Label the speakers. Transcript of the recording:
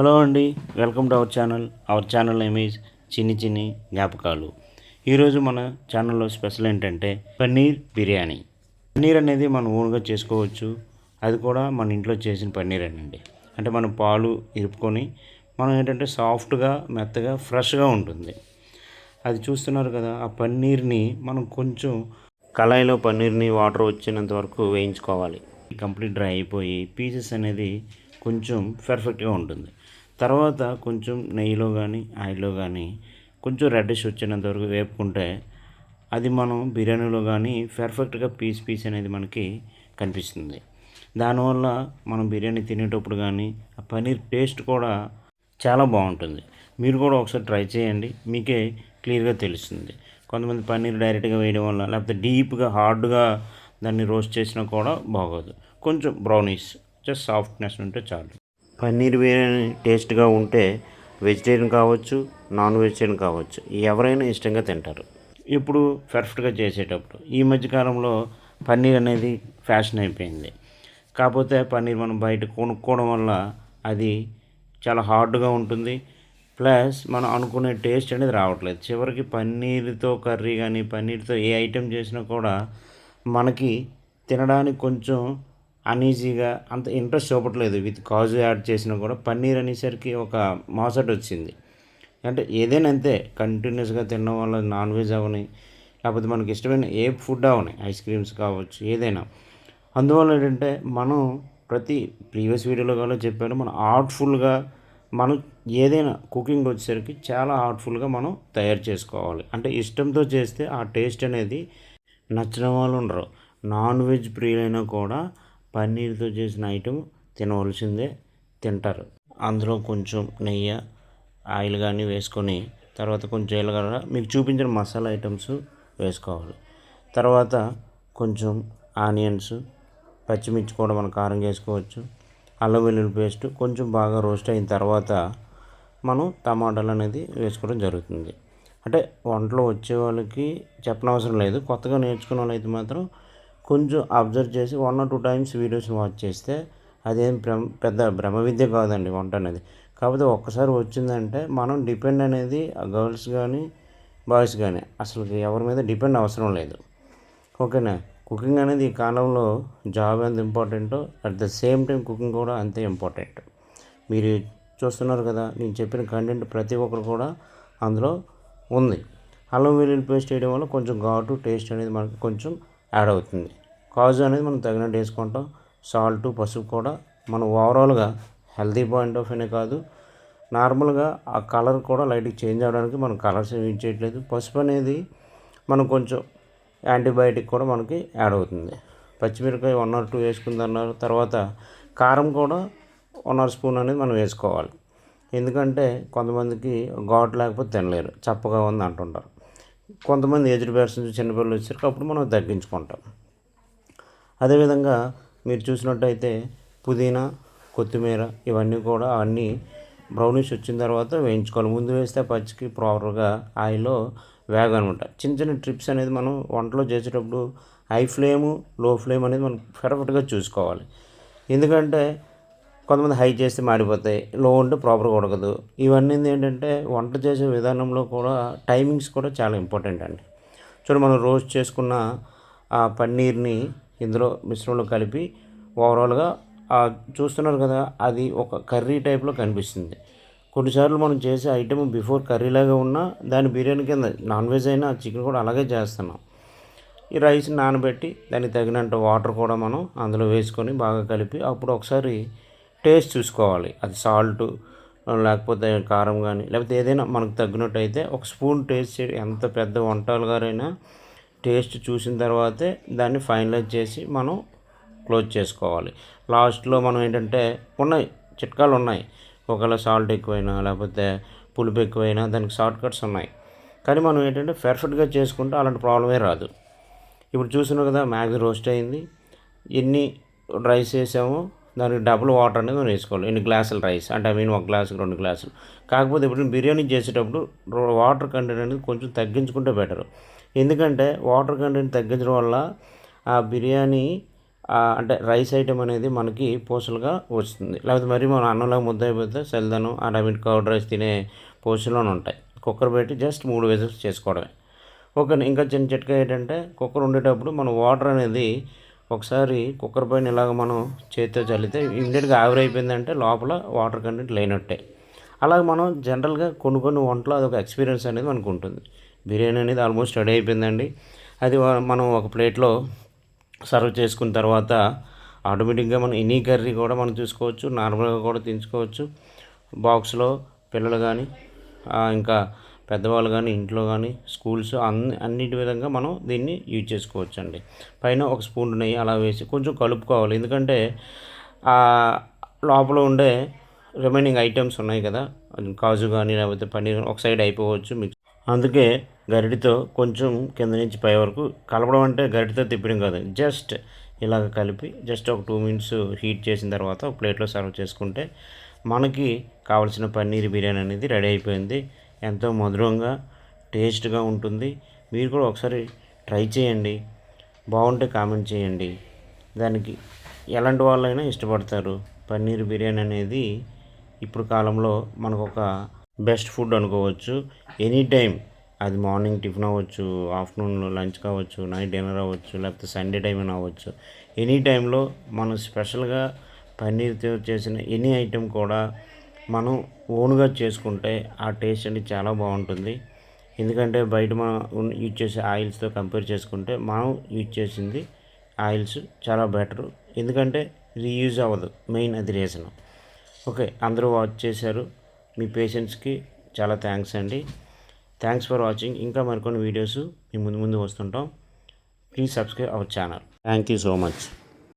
Speaker 1: Hello అండి welcome to our channel. Our channel name is Chinni Chinni Gnapakalu. ఈరోజు మన ఛానల్లో స్పెషల్ ఏంటంటే పన్నీర్ బిర్యానీ. పన్నీర్ అనేది మనం ఓన్గా చేసుకోవచ్చు. అది కూడా మన ఇంట్లో చేసిన పన్నీర్ అండి అంటే మనం పాలు ఇరుపుకొని మనం ఏంటంటే సాఫ్ట్గా మెత్తగా ఫ్రెష్గా ఉంటుంది. అది చూస్తున్నారు కదా ఆ పన్నీర్ని మనం కొంచెం కళాయిలో పన్నీర్ని వాటర్ వచ్చినంత వరకు వేయించుకోవాలి. కంప్లీట్ డ్రై అయిపోయి పీసెస్ అనేది కొంచెం పర్ఫెక్ట్గా ఉంటుంది. తర్వాత కొంచెం నెయ్యిలో కానీ ఆయిల్లో కానీ కొంచెం రెడ్డిష్ వచ్చినంత వరకు వేపుకుంటే అది మనం బిర్యానీలో కానీ పర్ఫెక్ట్గా పీస్ పీస్ అనేది మనకి కనిపిస్తుంది. దానివల్ల మనం బిర్యానీ తినేటప్పుడు కానీ ఆ పన్నీర్ టేస్ట్ కూడా చాలా బాగుంటుంది. మీరు కూడా ఒకసారి ట్రై చేయండి. మీకే క్లియర్గా తెలుస్తుంది. కొంతమంది పన్నీర్ డైరెక్ట్గా వేయడం వల్ల లేకపోతే డీప్గా హార్డ్గా దాన్ని రోస్ట్ చేసినా కూడా బాగోదు. కొంచెం బ్రౌనీస్ జస్ట్ సాఫ్ట్నెస్ ఉంటే చాలు. పన్నీర్ బిర్యానీ టేస్ట్గా ఉంటే వెజిటేరియన్ కావచ్చు నాన్ వెజిటేరియన్ కావచ్చు ఎవరైనా ఇష్టంగా తింటారు. ఇప్పుడు పర్ఫెక్ట్గా చేసేటప్పుడు ఈ మధ్యకాలంలో పన్నీర్ అనేది ఫ్యాషన్ అయిపోయింది. కాకపోతే పన్నీర్ మనం బయట కొనుక్కోవడం వల్ల అది చాలా హార్డ్గా ఉంటుంది. ప్లస్ మనం అనుకునే టేస్ట్ అనేది రావట్లేదు. చివరికి పన్నీర్తో కర్రీ కానీ పన్నీర్తో ఏ ఐటెం చేసినా కూడా మనకి తినడానికి కొంచెం అనీజీగా అంత ఇంట్రెస్ట్ చూపట్లేదు. విత్ కాజు యాడ్ చేసినా కూడా పన్నీర్ అనేసరికి ఒక మోసట్ వచ్చింది. అంటే ఏదైనా అంతే కంటిన్యూస్గా తినడం వల్ల నాన్ వెజ్ అవని లేకపోతే మనకి ఇష్టమైన ఏ ఫుడ్ అవని ఐస్ క్రీమ్స్ కావచ్చు ఏదైనా. అందువల్ల ఏంటంటే మనం ప్రతి ప్రీవియస్ వీడియోలో కూడా చెప్పాను మనం ఆర్ట్ఫుల్గా మనం ఏదైనా కుకింగ్ వచ్చేసరికి చాలా ఆర్ట్ఫుల్గా మనం తయారు చేసుకోవాలి. అంటే ఇష్టంతో చేస్తే ఆ టేస్ట్ అనేది నచ్చిన వాళ్ళు ఉండరు. నాన్ వెజ్ ప్రియులైనా కూడా పన్నీర్తో చేసిన ఐటెం తినవలసిందే తింటారు. అందులో కొంచెం నెయ్యి ఆయిల్ కానీ వేసుకొని తర్వాత కొంచెం జీలకర్ర మీకు చూపించిన మసాలా ఐటమ్స్ వేసుకోవాలి. తర్వాత కొంచెం ఆనియన్స్ పచ్చిమిర్చి కూడా మనం కారం వేసుకోవచ్చు. అల్లం వెల్లుల్లి పేస్ట్ కొంచెం బాగా రోస్ట్ అయిన తర్వాత మనం టమాటాలు అనేది వేసుకోవడం జరుగుతుంది. అంటే వంటలో వచ్చే వాళ్ళకి చెప్పనవసరం లేదు. కొత్తగా నేర్చుకున్న వాళ్ళైతే మాత్రం కొంచెం అబ్జర్వ్ చేసి one or two times videos watch చేస్తే అదేం భ్రమ పెద్ద భ్రమ విద్య కాదండి వంట అనేది. కాకపోతే ఒక్కసారి వచ్చిందంటే మనం డిపెండ్ అనేది గర్ల్స్ కానీ బాయ్స్ కానీ అసలు ఎవరి మీద డిపెండ్ అవసరం లేదు. ఓకేనా? కుకింగ్ అనేది ఈ కాలంలో జాబ్ ఎంత ఇంపార్టెంటో at the same time cooking కూడా అంతే ఇంపార్టెంట్ మీరు చూస్తున్నారు కదా నేను చెప్పిన కంటెంట్ ప్రతి ఒక్కరు కూడా అందులో ఉంది. అల్లం వెల్లుల్లి పేస్ట్ వేయడం వల్ల కొంచెం ఘాటు టేస్ట్ అనేది మనకు కొంచెం యాడ్ అవుతుంది. కాజు అనేది మనం తగినట్టు వేసుకుంటాం. సాల్ట్ పసుపు కూడా మనం ఓవరాల్గా హెల్తీ పాయింట్ ఆఫ్ వ్యూనే కాదు. నార్మల్గా ఆ కలర్ కూడా లైట్గా చేంజ్ అవ్వడానికి మనం కలర్స్ యూజ్ చేయట్లేదు. పసుపు అనేది మనం కొంచెం యాంటీబయాటిక్ కూడా మనకి యాడ్ అవుతుంది. పచ్చిమిరపకాయ వన్ ఆర్ టూ వేసుకుందన్నారు. తర్వాత కారం కూడా వన్ ఆర్ స్పూన్ అనేది మనం వేసుకోవాలి. ఎందుకంటే కొంతమందికి ఘాటు లేకపోతే తినలేరు. చప్పగా ఉంది అంటుంటారు. కొంతమంది ఏజ్డ్ పర్సన్స్ చిన్నపిల్లలు వచ్చేసరికి అప్పుడు మనం తగ్గించుకుంటాం. అదేవిధంగా మీరు చూసినట్టయితే పుదీనా కొత్తిమీర ఇవన్నీ కూడా అన్నీ బ్రౌనిష్ వచ్చిన తర్వాత వేయించుకోవాలి. ముందు వేస్తే పచ్చికి ప్రాపర్గా ఆయిల్లో వేగనమాట చిన్న చిన్న ట్రిప్స్ అనేది మనం వంటలో చేసేటప్పుడు హై ఫ్లేము లో ఫ్లేమ్ అనేది మనం పర్ఫెక్ట్గా చూసుకోవాలి. ఎందుకంటే కొంతమంది హై చేస్తే మాడిపోతాయి లో ఉంటే ప్రాపర్గా ఉడకదు. ఇవన్నీ ఏంటంటే వంట చేసే విధానంలో కూడా టైమింగ్స్ కూడా చాలా ఇంపార్టెంట్ అండి. చూడండి మనం రోస్ట్ చేసుకున్న ఆ పన్నీర్ని ఇందులో మిశ్రమంలో కలిపి ఓవరాల్గా చూస్తున్నారు కదా అది ఒక కర్రీ టైప్లో కనిపిస్తుంది. కొన్నిసార్లు మనం చేసే ఐటెం బిఫోర్ కర్రీలాగా ఉన్నా దాని బిర్యానీ కింద నాన్ వెజ్ అయినా చికెన్ కూడా అలాగే చేస్తున్నాం. ఈ రైస్ నానబెట్టి దానికి తగినంత వాటర్ కూడా మనం అందులో వేసుకొని బాగా కలిపి అప్పుడు ఒకసారి టేస్ట్ చూసుకోవాలి. అది సాల్ట్ లేకపోతే కారం కానీ లేకపోతే ఏదైనా మనకు తగ్గినట్టు అయితే ఒక స్పూన్ టేస్ట్ ఎంత పెద్ద వంటలు గారైనా టేస్ట్ చూసిన తర్వాతే దాన్ని ఫైనలైజ్ చేసి మనం క్లోజ్ చేసుకోవాలి. లాస్ట్లో మనం ఏంటంటే ఉన్నాయి చిట్కాలు ఉన్నాయి. ఒకవేళ సాల్ట్ ఎక్కువైనా లేకపోతే పులుపు ఎక్కువైనా దానికి షార్ట్ కట్స్ ఉన్నాయి. కానీ మనం ఏంటంటే పెర్ఫెక్ట్గా చేసుకుంటే అలాంటి ప్రాబ్లమే రాదు. ఇప్పుడు చూసినావు కదా మ్యాగీ రోస్ట్ అయింది. ఎన్ని రైస్ వేసామో దానికి డబుల్ వాటర్ అనేది మనం వేసుకోవాలి. ఎన్ని గ్లాసులు రైస్ అంటే ఐ మీన్ ఒక గ్లాసు రెండు గ్లాసులు కాకపోతే ఇప్పుడు బిర్యానీ చేసేటప్పుడు వాటర్ కంటెంట్ అనేది కొంచెం తగ్గించుకుంటే బెటరు ఎందుకంటే వాటర్ కంటెంట్ తగ్గించడం వల్ల ఆ బిర్యానీ అంటే రైస్ ఐటెం అనేది మనకి పోషలుగా వస్తుంది. లేకపోతే మరి మనం అన్నంలో ముద్ద అయిపోతే సెల్దనం ఆ డబిట్ కౌడ్ రైస్ తినే పోషలోనే ఉంటాయి. కుక్కర్ పెట్టి జస్ట్ మూడు విజిల్స్ చేసుకోవడమే. ఓకే ఇంకా చిన్న చిట్కా ఏంటంటే కుక్కర్ ఉండేటప్పుడు మనం వాటర్ అనేది ఒకసారి కుక్కర్ పైన ఇలాగ మనం చేతితో చల్లితే ఇమ్మీడియట్గా ఆవిరి అయిపోయిందంటే లోపల వాటర్ కంటెంట్ లేనట్టే. అలాగే మనం జనరల్గా కొన్ని కొన్ని వంటలు అదొక ఎక్స్పీరియన్స్ అనేది మనకు ఉంటుంది. బిర్యానీ అనేది ఆల్మోస్ట్ రెడీ అయిపోయిందండి. అది మనం ఒక ప్లేట్లో సర్వ్ చేసుకున్న తర్వాత ఆటోమేటిక్గా మనం ఎనీ కర్రీ కూడా మనం చూసుకోవచ్చు నార్మల్గా కూడా తీసుకోవచ్చు బాక్స్లో పిల్లలు కానీ ఇంకా పెద్దవాళ్ళు కానీ ఇంట్లో కానీ స్కూల్స్ అన్ని అన్నిటి విధంగా మనం దీన్ని యూజ్ చేసుకోవచ్చు అండి పైన ఒక స్పూన్ నెయ్యి అలా వేసి కొంచెం కలుపుకోవాలి. ఎందుకంటే ఆ లోపల ఉండే రిమైనింగ్ ఐటమ్స్ ఉన్నాయి కదా కాజు కానీ లేకపోతే పన్నీర్ ఒక సైడ్ అయిపోవచ్చు మిక్స్ అందుకే గరిటితో కొంచెం కింద నుంచి పై వరకు కలపడం అంటే గరిటితో తిప్పడం కాదు. జస్ట్ ఇలాగ కలిపి జస్ట్ ఒక టూ మినిట్స్ హీట్ చేసిన తర్వాత ఒక ప్లేట్లో సర్వ్ చేసుకుంటే మనకి కావలసిన పన్నీర్ బిర్యానీ అనేది రెడీ అయిపోయింది. ఎంతో మధురంగా టేస్ట్గా ఉంటుంది. మీరు కూడా ఒకసారి ట్రై చేయండి. బాగుంటే కామెంట్ చేయండి. దానికి ఎలాంటి వాళ్ళైనా ఇష్టపడతారు. పన్నీర్ బిర్యానీ అనేది ఇప్పుడు కాలంలో మనకు ఒక బెస్ట్ ఫుడ్ అనుకోవచ్చు. ఎనీ టైం అది మార్నింగ్ టిఫిన్ అవ్వచ్చు ఆఫ్టర్నూన్ లంచ్ కావచ్చు నైట్ డిన్నర్ అవ్వచ్చు లేకపోతే సండే టైం అయినా అవ్వచ్చు. ఎనీ టైంలో మనం స్పెషల్గా పన్నీర్తో చేసిన ఎనీ ఐటెం కూడా మనం ఓన్గా చేసుకుంటే ఆ టేస్ట్ అనేది చాలా బాగుంటుంది. ఎందుకంటే బయట మనం యూజ్ చేసే ఆయిల్స్తో కంపేర్ చేసుకుంటే మనం యూజ్ చేసింది ఆయిల్స్ చాలా బెటర్. ఎందుకంటే రీయూజ్ అవ్వదు. మెయిన్ అది రీజన్. ఓకే అందరూ వాచ్ చేశారు. మీ పేషెంట్స్కి చాలా థ్యాంక్స్ అండి. థ్యాంక్స్ ఫర్ వాచింగ్ ఇంకా మరికొన్ని వీడియోస్ మీ ముందు ముందు వస్తుంటాం. Please subscribe our channel thank you so much